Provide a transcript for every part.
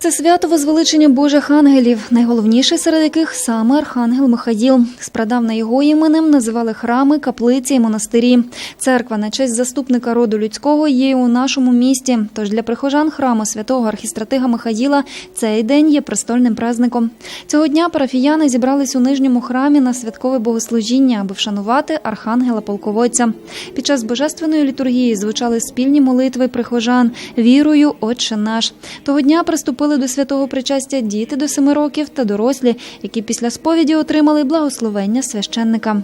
Це свято возвеличення Божих ангелів, найголовніший серед яких саме архангел Михаїл. Спрадавна його іменем називали храми, каплиці і монастирі. Церква на честь заступника роду людського є у нашому місті. Тож для прихожан храму святого архістратига Михаїла цей день є престольним праздником. Цього дня парафіяни зібрались у нижньому храмі на святкове богослужіння, аби вшанувати архангела полководця. Під час божественної літургії звучали спільні молитви прихожан вірою, Отче наш. Того дня приступили до святого причастя діти до семи років та дорослі, які після сповіді отримали благословення священника.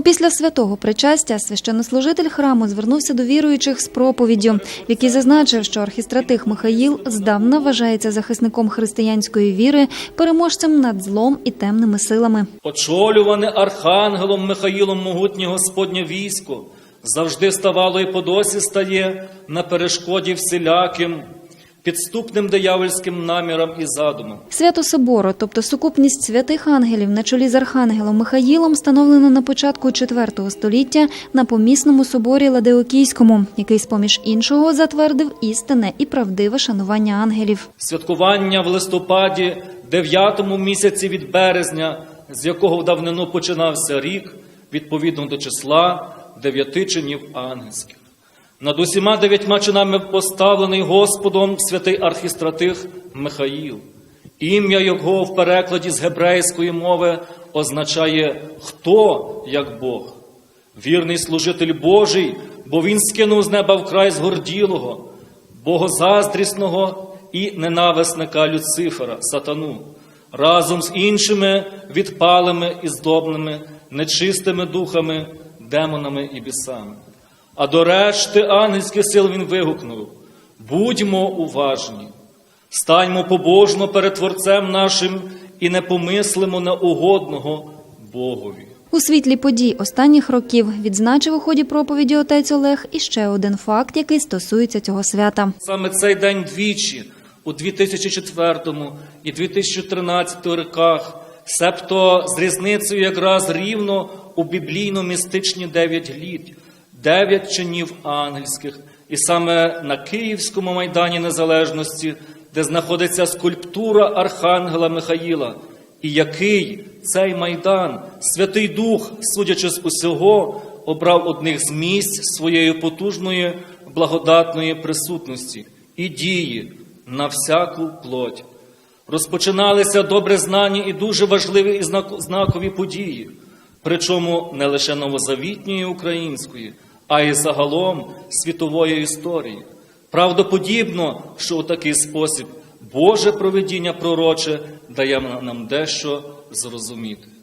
Опісля святого причастя священнослужитель храму звернувся до віруючих з проповіддю, в якій зазначив, що архістратих Михаїл здавна вважається захисником християнської віри, переможцем над злом і темними силами. Очолюване архангелом Михаїлом могутнє Господнє військо, завжди ставало і по досі стає на перешкоді всіляким, підступним диявольським намірам і задумам. Свято Собору, тобто сукупність святих ангелів на чолі з архангелом Михаїлом, встановлено на початку IV століття на помісному соборі Ладеокійському, який, з поміж іншого, затвердив істинне і правдиве шанування ангелів. Святкування в листопаді, дев'ятому місяці від березня, з якого в давнину починався рік, відповідно до числа дев'яти чинів ангельських. Над усіма дев'ятьма чинами поставлений Господом святий архістратих Михаїл. Ім'я його в перекладі з гебрейської мови означає хто як Бог. Вірний служитель Божий, бо він скинув з неба вкрай згорділого, богозаздрісного і ненависника Люцифера, сатану, разом з іншими відпалими і здобними, нечистими духами, демонами і бісами. А до решти ангельських сил він вигукнув: будьмо уважні, станьмо побожно перед Творцем нашим і не помислимо на угодного Богові. У світлі подій останніх років відзначив у ході проповіді отець Олег і ще один факт, який стосується цього свята. Саме цей день двічі у 2004 і 2013 роках, себто з різницею якраз рівно у біблійно-містичні дев'ять літ, дев'ять чинів ангельських, і саме на Київському майдані Незалежності, де знаходиться скульптура Архангела Михаїла, і який цей майдан, Святий Дух, судячи з усього, обрав одних з місць своєї потужної благодатної присутності і дії на всяку плоть. Розпочиналися добре знані і дуже важливі і знакові події, причому не лише новозавітньої української, а й загалом світової історії. Правдоподібно, що у такий спосіб Боже провидіння пророче дає нам дещо зрозуміти.